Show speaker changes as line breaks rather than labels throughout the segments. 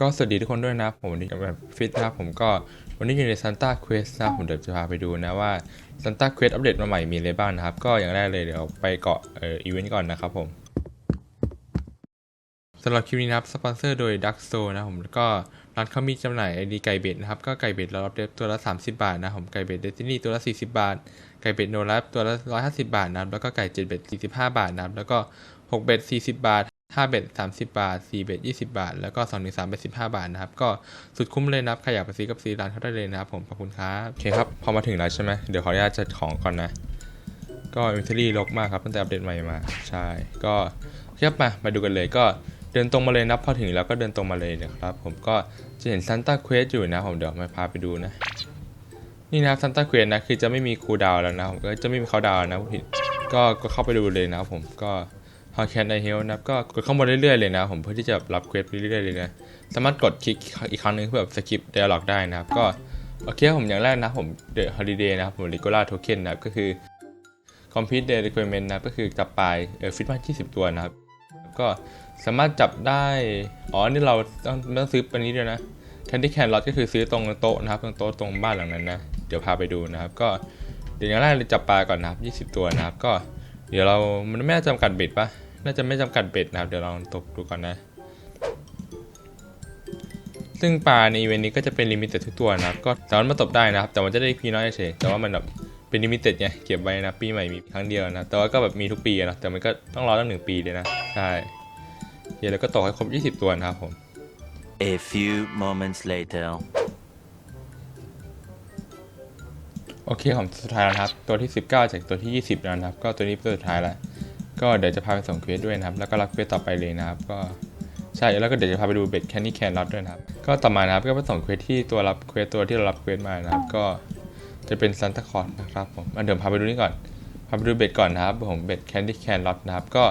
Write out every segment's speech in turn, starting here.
ก็สวัสดีทุกคนด้วยนะผมวันนี้กับแบบฟิตนะผมก็วันนี้อยู่ใน Santa Quest นะผมเดี๋ยวจะพาไปดูนะว่า Santa Quest อัปเดตมาใหม่มีอะไรบ้างนะครับ ก็อย่างแรกเลยเดี๋ยวไปเกาะเอ่ออีเวนต์ก่อนนะครับผมสำหรับคลิปนี้นะครับสปอนเซอร์โดย Duck Store นะผมก็ร้านเขามีจำหน่ายไอดีไก่เบ็ดนะครับก็ไก่เบ็ดเรารับเดฟตัวละ 30 บาทนะผมไก่เบ็ดเดตินี่ตัวละ 40 บาท ไก่เบ็ดโนรับตัวละ 150 บาทนะครับแล้วก็ไก่เจ็ดเบ็ด45 บาทนะครับแล้วก็6เบ็ด40 บาท 5เบ็ด30 บาท4เบ็ด20 บาท แล้วก็2 3เบ็ด15 บาทนะครับ ก็สุดคุ้มเลยนะครับใครอยากไปซื้อกับซื้อร้านเขาได้เลยนะครับผม ขอบคุณครับ โอเคครับ พอมาถึงแล้วใช่ไหมเดี๋ยวขออนุญาตจัดของก่อนนะ ก็อินเวนทอรี่รกมากครับตั้งแต่อัปเดตใหม่มา ใช่ ก็เครับมา มาดูกันเลยก็เดินตรงมาเลยนะพอถึงแล้วก็เดินตรงมาเลยนะครับ ผมก็จะเห็นซันต้าเควสอยู่นะ ผมเดี๋ยวมาพาไปดูนะ นี่นะครับซันต้าเควสนะคือจะไม่มีคูดาวแล้วนะผมก็จะไม่มีเขาดาวนะผิดก็ก็เข้าไปดูเลยนะครับผมก็ ฮอแคนไดเฮลนะครับก็กดเข้ามาเรื่อยๆเลยนะผมเพื่อที่จะรับเควสไปเรื่อยๆเลยนะสามารถกดคลิกอีกครั้งหนึงเพื่อแบบสกิปไดอะล็อกได้นะครับก็โอเคผมอย่างแรกนะผมเดอะฮอลิเดย์นะครับผมริโกล่าโทเค็นนะครับก็คือ complete the requirement นะก็คือจับปลายเออฟิตมา20ตัวนะครับก็สามารถจับได้อ๋อนี่เราต้องต้องซื้อปันนี้ด้วยนะ Candy Can Lot ก็คือซื้อตรงโต๊ะนะครับตรงโต๊ะตรงบ้านหลังนั้นนะเดี๋ยวพาไปดูนะครับ ก็เดี๋ยวอย่างแรกเลยจับปลาก่อนนะครับ 20 ตัวนะครับ ก็เดี๋ยวเรามันไม่จำกัดเบ็ดปะ น่าจะไม่จำกัดเบ็ดนะครับ เดี๋ยวลองตกดูก่อนนะ ซึ่งปลาในอีเวนต์นี้ก็จะเป็นลิมิเต็ดทุกตัวนะครับก็สามารถมาตบได้นะครับ แต่มันจะได้พีน้อยเฉยแต่ว่ามันแบบเป็นลิมิเต็ดไงเก็บไว้นะปีใหม่มีครั้งเดียวนะ แต่ว่าก็แบบมีทุกปีนะแต่มันก็ต้องรอตั้งหนึ่งปีเลยนะใช่เดี๋ยวเราก็ตกให้ครบ 20 ตัวนะครับผม
A few moments later.
โอเคของสุดท้ายแล้วนะครับ ตัวที่ 19 จากตัวที่ 20 แล้วนะครับ ก็ตัวนี้เป็นตัวสุดท้ายแล้ว ก็เดี๋ยวจะพาไปส่งเควสด้วยนะครับ แล้วก็รับเควสต่อไปเลยนะครับ ก็ใช่แล้วก็เดี๋ยวจะพาไปดูเบ็ดแคนนี่แคนรับด้วยนะครับ ก็ต่อมานะครับก็ไปส่งเควสที่ตัวรับเควสตัวที่เรารับเควสมานะครับ ก็จะเป็นซันตาคอร์นะครับผมอันเดี๋ยวพาไปดูนี่ก่อน พาไปดูเบ็ดก่อนนะครับผมเบ็ดแคนดี้แคนล็อตนะครับ ก็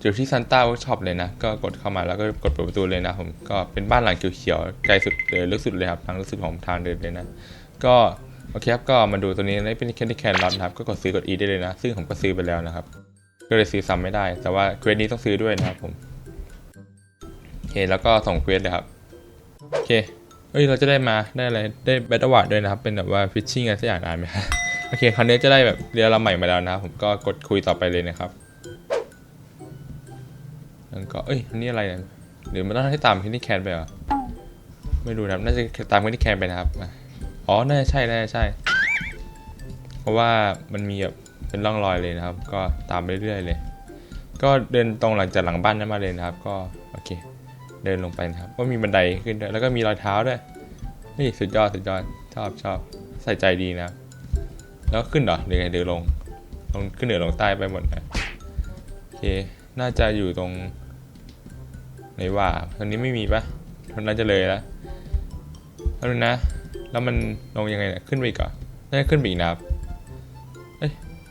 อยู่ที่ซันต้าเวิร์กช็อปเลยนะ ก็กดเข้ามาแล้วก็กดเปิดประตูเลยนะผม ก็เป็นบ้านหลังเขียวๆไกลสุดเลยลึกสุดเลยครับทางลึกสุดของทางเดินเลยนะ ก็โอเคครับ ก็มาดูตัวนี้นี่เป็นแคนดี้แคนล็อตนะครับ ก็กดซื้อกด E ได้เลยนะ ซึ่งผมก็ซื้อไปแล้วนะครับ ก็เลยซื้อซ้ำไม่ได้ แต่ว่าเควสนี้ต้องซื้อด้วยนะครับผมโอเคแล้วก็ส่งเควสเลยครับโอเคเอ้ยเราจะได้มาได้อะไรได้แบตเตอร์วาร์ดด้วยนะครับเป็นแบบว่าฟิชชิ่งอะไรสักอย่างอ่านไหมครับโอเคคราวนี้จะได้แบบเรียนเราใหม่มาแล้วนะครับผมก็กดคุยต่อไปเลยนะครับแล้วก็เอ้ยนนี้อะไรเนี่ยหรือมันต้องให้ตามที่นี่แคนไปเหรอไม่รู้นะน่าจะตามที่นี่แคนไปนะครับอะอ๋อน่าจะใช่น่าจะใช่ เพราะว่ามันมีแบบ เป็นร่องรอยเลยนะครับ ก็ตามไปเรื่อยๆเลย ก็เดินตรงหลังจากหลังบ้านนั้นมาเลยนะครับ ก็โอเค เดินลงไปนะครับ ก็มีบันไดขึ้นด้วยแล้วก็มีรอยเท้าด้วยนี่สุดยอดสุดยอดชอบชอบใส่ใจดีนะ แล้วขึ้นเหรอหรือไงเดินลงลงขึ้นเหนือลงใต้ไปหมดนะโอเค น่าจะอยู่ตรงไหนว่าตอนนี้ไม่มีปะทนน่าจะเลยแล้วแล้วนะ แล้วมันลงยังไงเนี่ยขึ้นไปอีกเหรอน่าจะขึ้นไปอีกนะครับ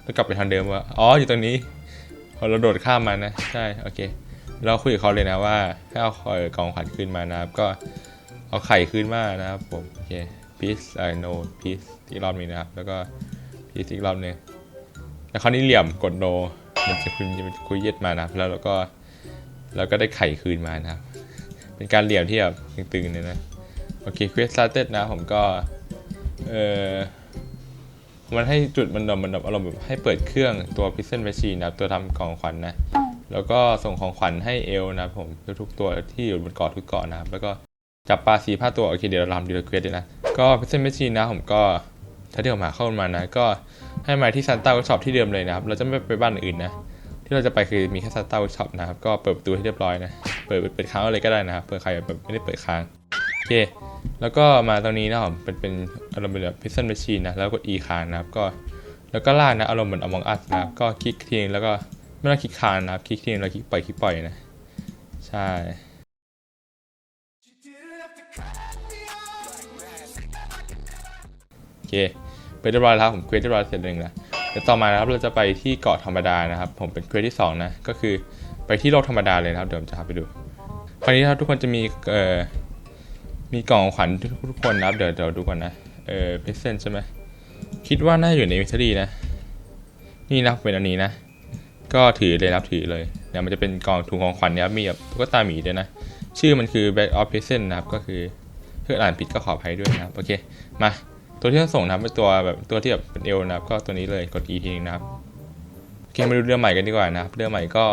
อ้ยเรากลับไปทางเดิมวะอ๋อ อยู่ตรงนี้พอเราโดดข้ามมานะ ใช่ โอเค เราคุยกับเขาเลยนะว่าให้เอาเอ่อกองขวัญขึ้นมานะครับ ก็เอาไข่ขึ้นมานะครับผม โอเคพีซเอ่อ no พีซอีกรอบนึงนะครับ แล้วก็พีซอีกรอบนึงแล้วคราวนี้เหลี่ยมกด no มันจะคุยมันจะคุยเย็ดมานะครับ แล้วเราก็เราก็ได้ไข่คืนมานะครับ เป็นการเหลี่ยมที่แบบตึงๆเลยนะ โอเค quest started นะผมก็ เออ มันให้จุดมันแบบมันแบบอารมณ์แบบให้เปิดเครื่องตัว Pixel Machine นะครับตัวทำกล่องขวัญนะ แล้วก็ส่งของขวัญให้เอลนะครับผมทุกๆตัวที่อยู่บนเกาะทุกเกาะนะครับ แล้วก็จับปลาสีผ้าตัวโอเคเดี๋ยวเราทำดีลเควสด้วยนะ ก็พิเศษแมชชีนนะผมก็ถ้าที่ผมหาเข้ามานะ ก็ให้มาที่ซันต้าเวิร์กช็อปที่เดิมเลยนะครับ เราจะไม่ไปบ้านอื่นนะ ที่เราจะไปคือมีแค่ซันต้าเวิร์กช็อปนะครับ ก็เปิดประตูให้เรียบร้อยนะ เปิดเปิดค้างอะไรก็ได้นะครับเผื่อใครแบบไม่ได้เปิดค้าง เค แล้วก็มาตรงนี้นะครับเป็นเป็นอารมณ์เป็นแบบพิเศษแมชชีนนะ แล้วกด E ค้างนะครับ ก็ แล้วก็ลากนะ อารมณ์เหมือน Among Us นะครับ ก็คลิกทีนึงแล้วก็ไม่ต้องคลิกคานนะครับ คลิกทีนึงแล้วคลิกปล่อย คลิกปล่อยนะ ใช่โอเคเป็นเรียบร้อยแล้วครับผมเควสเรียบร้อยเสร็จหนึ่งแล้วเดี๋ยวต่อมานะครับเราจะไปที่เกาะธรรมดานะครับ ผมเป็นเควสที่สองนะก็คือไปที่โลกธรรมดาเลยนะครับเดี๋ยวผมจะพาไปดูคราวนี้นะครับทุกคนจะมีเอ่อ มีกล่องขวัญทุกคนนะครับเดี๋ยวเดี๋ยวดูก่อนนะ เออเพเซนใช่ไหมคิดว่าน่าอยู่ในวิทรีนะ นี่นะครับเป็นอันนี้นะ ก็ถือเลยรับถือเลยเนี่ยมันจะเป็นกล่องถุงของขวัญเนี่ยครับมีแบบตุ๊กตาหมีด้วยนะ ชื่อมันคือ back of present นะครับก็คือถ้าอ่านผิดก็ขออภัยด้วยนะครับโอเคมาตัวที่ต้องส่งนะครับเป็นตัวแบบตัวที่แบบเป็นเอลนะครับ ก็ตัวนี้เลยกด e ทีนึงนะครับโอเคมาดูเรือใหม่กันดีกว่านะครับเรือใหม่ก็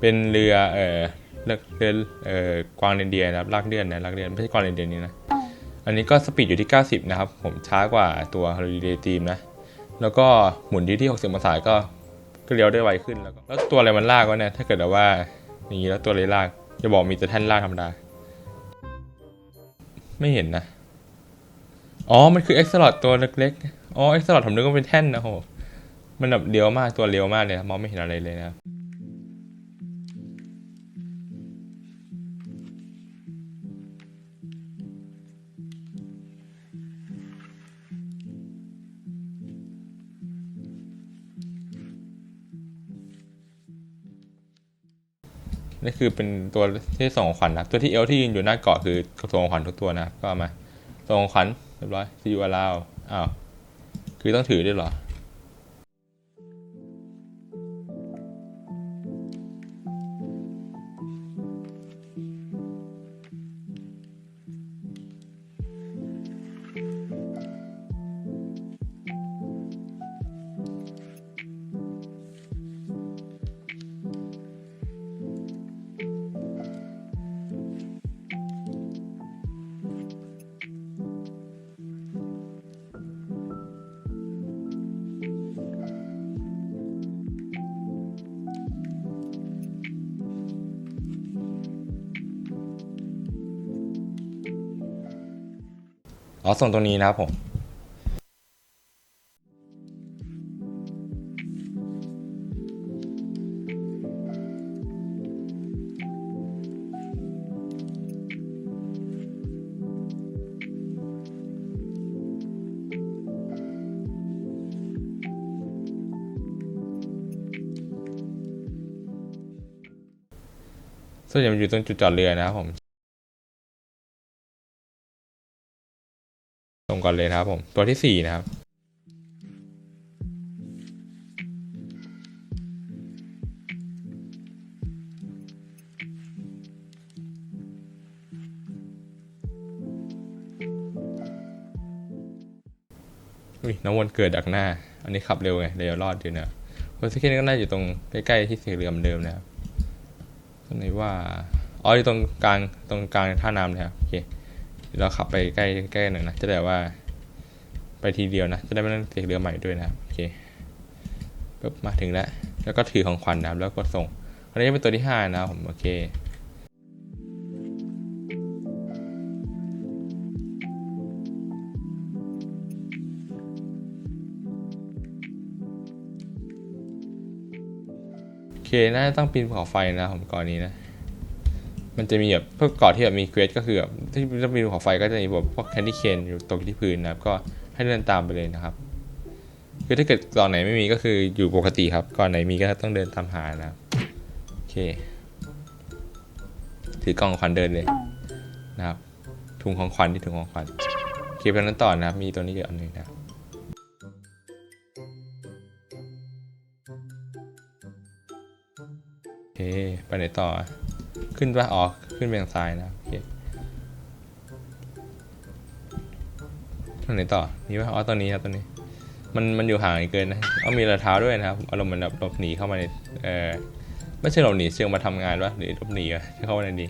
เป็นเรือเอ่อ เรือเรือเอ่อกวางเรนเดียร์นะครับลากเลื่อนนะลากเลื่อนไม่ใช่กวางเรนเดียร์นี่นะอันนี้ก็สปีดอยู่ที่ 90 นะครับ ผมช้ากว่าตัว Holiday Dream นะ แล้วก็หมุนที่ที่ 60องศาก็ก็เลี้ยวได้ไวขึ้นแล้วก็แล้วตัวอะไรมันลากวะเนี่ยถ้าเกิดแบบว่าอย่างนี้แล้วตัวอะไรลากจะบอกมีแต่แท่นลากธรรมดา ไม่เห็นนะ อ๋อ มันคือเอ็กซ์ลอดตัวเล็กๆ อ๋อเอ็กซ์ลอดผมนึกว่าเป็นแท่นนะโห มันแบบเลี้ยวมากตัวเลี้ยวมากเลยนะมองไม่เห็นอะไรเลยนะ นี่คือเป็นตัวที่ส่งของขวัญนะตัวที่เอลที่ยืนอยู่หน้าเกาะคือส่งของขวัญทุกตัวนะก็มาส่งของขวัญเรียบร้อยซีอูอาลาวอ้าวคือต้องถือด้วยเหรอ อ๋อส่งตรงนี้นะครับผมส่วนใหญ่มันอยู่ตรงจุดจอดเรือนะครับผม ส่งก่อนเลยนะครับผม ตัวที่สี่นะครับอุ้ยน้ำวนเกิดดักหน้า อันนี้ขับเร็วไงเดี๋ยวรอดอยู่นะโพสิเคนก็น่าอยู่ตรงใกล้ๆที่สีเรือเหมือนเดิมนะครับตรงไหนว่า อ๋ออยู่ตรงกลางตรงกลางท่าน้ำเลยครับโอเค เราขับไปใกล้ใกล้หน่อยนะ จะได้ว่า ไปทีเดียวนะ จะได้ไม่ต้องเสียเรือใหม่ด้วยนะครับ โอเคปุ๊บมาถึงแล้ว แล้วก็ถือของขวัญนะครับ แล้วกดส่งอันนี้เป็นตัวที่ห้านะครับผม โอเคโอเคน่าจะต้องปีนภูเขาไฟนะผมก่อนนี้นะ มันจะมีแบบพวกเกาะที่แบบมีเควสก็คือแบบที่ต้องมีภูเขาไฟก็จะมีแบบพวกแคนดี้เคนอยู่ตกที่พื้นนะครับ ก็ให้เดินตามไปเลยนะครับคือถ้าเกิดเกาะไหนไม่มีก็คืออยู่ปกติครับเกาะไหนมีก็ต้องเดินตามหานะครับโอเค ถือกล่องขวัญเดินเลยนะครับถุงของขวัญที่ถุงของขวัญโอเคไปนั้นต่อนะครับ มีตัวนี้อีกอันนึงนะโอเคไปไหนต่อ ขึ้นปะอ๋อ ขึ้นไปทางซ้ายนะ โอเคทางไหนต่อ นี่ปะอ๋อตอนนี้ครับตอนนี้ มันมันอยู่ห่างเกินนะ เอามีรอยเท้าด้วยนะครับ อารมณ์เหมือนแบบหลบหนีเข้ามาในเออไม่ใช่หลบหนีเชิงมาทำงานวะหรือหลบหนีอะที่เข้ามาในนี้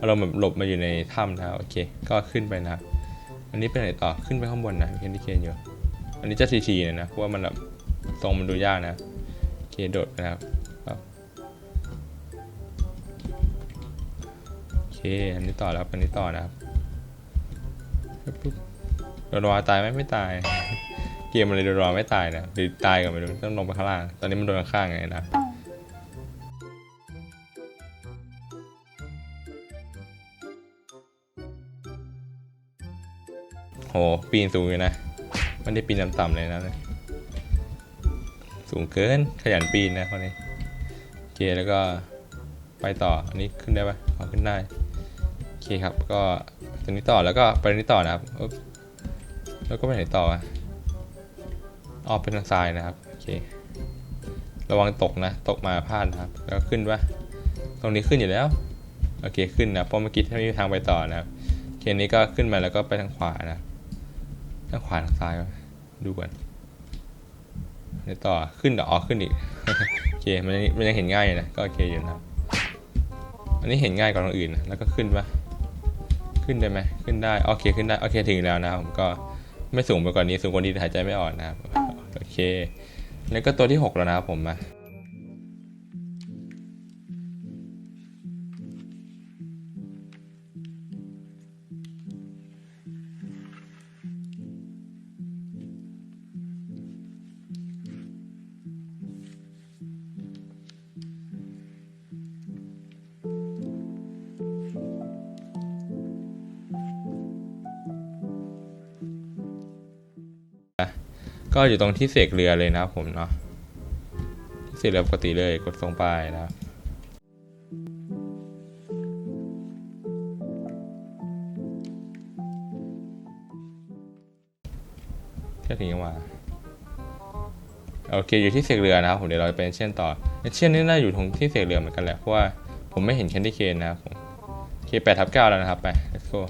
อารมณ์แบบหลบมาอยู่ในถ้ำนะโอเค ก็ขึ้นไปนะอันนี้ไปไหนต่อ ขึ้นไปข้างบนนะเคนที่เคนอยู่ อันนี้จะทีๆเลยนะ เพราะว่ามันแบบทรงมันดูยากนะ โอเคโดดไปนะครับ เคอันนี้ต่อแล้วอันนี้ต่อนะครับปุ๊บโดนวาตายไหมไม่ตาย เกมมันเลยโดนวาไม่ตายนะหรือตายกันไม่รู้ต้องลงไปข้างล่าง ตอนนี้มันโดนข้างไงนะโหปีนสูงอยู่นะไมันได้ปีนต่ำๆเลยนะสูงเกินขยันปีนนะคนนี้โอเคแล้วก็ไปต่อ อันนี้ขึ้นได้ปะอ๋อขึ้นได้ เคครับ ก็ตัวนี้ต่อแล้วก็ไปนี้ต่อนะครับ แล้วก็ไปไหนต่ออะออกไปทางซ้ายนะครับ โอเค ระวังตกนะ ตกมาพลาดนะครับ แล้วขึ้นปะตรงนี้ขึ้นอยู่แล้ว โอเค ขึ้นนะ เพราะเมื่อกี้ไม่มีทางไปต่อนะครับโอเคนี้ก็ขึ้นมาแล้วก็ไปทางขวานะ ทางขวาทางซ้าย ดูก่อนเดี๋ยวต่อ ขึ้นเหรออ๋อขึ้นอีก โอเค มันยังมันยังเห็นง่ายอยู่นะ ก็โอเคอยู่นะครับอันนี้เห็นง่ายกว่าตรงอื่นนะ แล้วก็ขึ้นปะ ขึ้นได้ไหมขึ้นได้โอเคขึ้นได้โอเคถึงแล้วนะผมก็ไม่สูงไปกว่านี้สูงกว่านี้หายใจไม่ออกนะครับโอเค แล้วก็ตัวที่หกแล้วนะครับผมมา ก็อยู่ตรงที่เสกเรือเลยนะครับผมเนาะที่เสกเรือปกติเลยกดส่งไปนะครับแค่ถึงยังมาโอเคอยู่ที่เสกเรือนะครับผมเดี๋ยวเราจะเป็นเช่นต่อเช่นนี้น่าอยู่ตรงที่เสกเรือเหมือนกันแหละเพราะว่าผมไม่เห็นแคนดี้เคนนะครับผมเคแปดทับเก้าแล้วนะครับไป let's go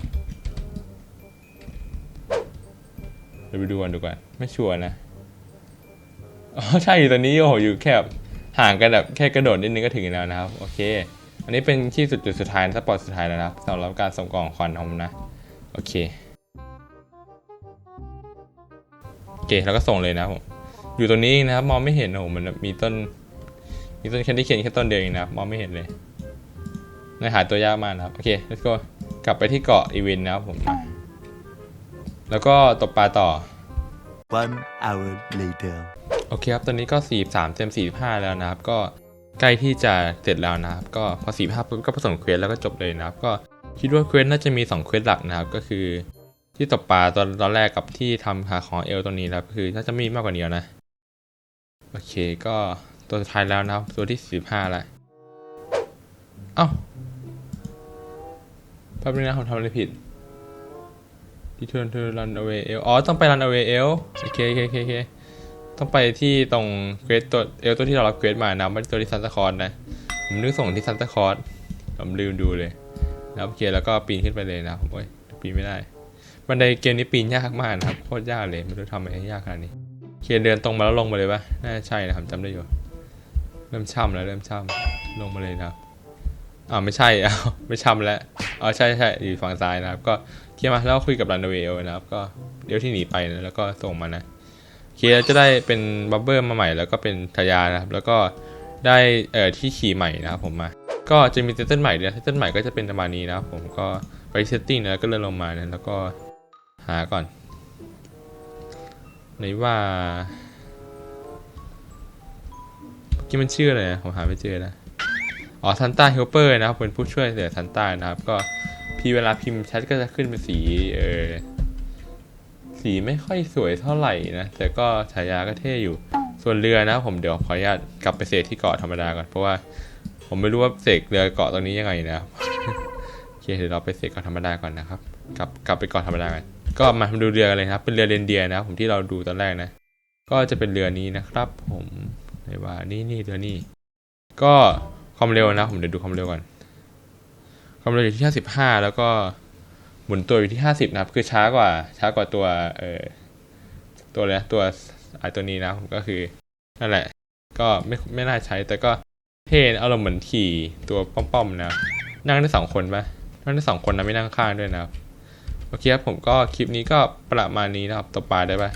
ดี๋ยวไปดูกันดูกันไม่ชัวร์นะอ๋อใช่อยู่ตอนนี้โอ้โหอยู่แค่แบบห่างกันแบบแค่กระโดดนิดนึงก็ถึงแล้วนะครับ โอเค อันนี้เป็นที่สุดจุดสุดท้ายสปอร์ตสุดท้ายแล้วนะสำหรับการส่งกล่องควันของผมนะ โอเคโอเคแล้วก็ส่งเลยนะผมอยู่ตรงนี้นะครับมองไม่เห็นโอ้โหมันมีต้น มีต้นแคนดี้เคนแค่ต้นเดียวเองนะครับมองไม่เห็นเลยในหาตัวยากมากนะครับ โอเค let's go กลับไปที่เกาะอีเวนนะครับผมมา แล้วก็ตกปลาต่อ
One hour later.
โอเคครับตอนนี้ก็ 43เต็ม45 แล้วนะครับ ก็ใกล้ที่จะเสร็จแล้วนะครับ ก็พอ 45ปุ๊บก็ผสมเควสแล้วก็จบเลยนะครับ ก็คิดว่าเควสน่าจะมี 2 เควสหลักนะครับ ก็คือ ที่ตกปลาตอนตอนแรกกับที่ทำหาของเอลตรงนี้นะครับก็คือน่าจะมีมากกว่านี้แล้วนะ โอเคก็ตัวสุดท้ายแล้วนะครับ ตัวที่ 45แล้วเอ้าแป๊บนึงนะผมทำอะไรผิด ที่เทิร์นเทิร์นรันเอาไว้เอลอ๋อ ต้องไปรันเอาไว้เอลโอเคโอเคโอเคเคต้องไปที่ตรงเกรดตัวเอลตัวที่เรารับเกรดมานะไม่ใช่ตัวที่ซันตาคอร์สนะ ผมนึกส่งที่ซันตาคอร์สผมลืมดูเลยแล้วโอเคแล้วก็ปีนขึ้นไปเลยนะผมโอ้ยปีนไม่ได้ บันไดเกมนี้ปีนยากมากนะครับโคตรยากเลยไม่รู้ทำไมให้ยากขนาดนี้เคเดินตรงมาแล้วลงมาเลยปะน่าจะใช่นะครับจำได้อยู่ เริ่มช่ำแล้วเริ่มช่ำลงมาเลยนะอ้าวไม่ใช่อ้าวไม่ช่ำแล้ว อ๋อใช่ใช่อยู่ฝั่งซ้ายนะครับ ก็เคลียร์มาแล้วคุยกับรันเวลนะครับ ก็เดี๋ยวที่หนีไปนะแล้วก็ส่งมานะเคลียร์จะได้เป็นบับเบิลมาใหม่ แล้วก็เป็นทายานะครับ แล้วก็ได้เอ่อที่ขี่ใหม่นะครับผมมา ก็จะมีเซตเติ้ลใหม่ด้วยเซตเติ้ลใหม่ก็จะเป็นประมาณนี้นะครับผมก็ไปเซตติ้งนะแล้วก็เลื่อนลงมานะแล้วก็หาก่อนไหนว่าเมื่อกี้มันชื่ออะไรนะผมหาไม่เจอนะ อ๋อซันต้าเฮลเปอร์นะครับเป็นผู้ช่วยเหลือซันต้านะครับ ก็พี่เวลาพิมพ์แชทก็จะขึ้นเป็นสีเออสีไม่ค่อยสวยเท่าไหร่นะแต่ก็ฉายาก็เท่อยู่ ส่วนเรือนะ ผมเดี๋ยวขออนุญาตกลับไปเสกที่เกาะธรรมดาก่อนเพราะว่าผมไม่รู้ว่าเสกเรือเกาะตรงนี้ยังไงนะครับโอเคเดี๋ยวเราไปเสกเกาะธรรมดาก่อนนะครับ กลับกลับไปเกาะธรรมดากันก็มาดูเรือกันเลยครับ เป็นเรือเรนเดียร์นะครับผมที่เราดูตอนแรกนะ ก็จะเป็นเรือนี้นะครับ ผมไหนว่านี่นี่เรือนี่ก็ ความเร็วนะ ผมเดี๋ยวดูความเร็วก่อน ความเร็วอยู่ที่55แล้วก็หมุนตัวอยู่ที่50นะครับ คือช้ากว่า ช้ากว่าตัว เอ่อ ตัวอะไรตัวไอตัวนี้นะผมก็คือ นั่นแหละ ก็ไม่ไม่น่าใช้ แต่ก็เท่เอารมณ์เหมือนขี่ตัวป้อมๆนะ นั่งได้สองคนปะนั่งได้สองคนนะไม่นั่งข้างด้วยนะครับ โอเคครับผมก็คลิปนี้ก็ประมาณนี้นะครับตบปลาได้ปะ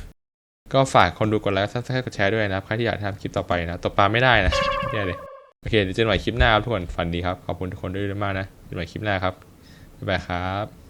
ก็ฝากคนดูกดไลค์ซับสไครต์กดแชร์ด้วยนะครับ ใครที่อยากทำคลิปต่อไปนะ ตบปลาไม่ได้นะแย่เลย โอเคเดี๋ยวเจอกันใหม่คลิปหน้าครับทุกคนฝันดีครับ ขอบคุณทุกคนด้วยมากนะเจอกันใหม่คลิปหน้าครับบ๊ายบายครับ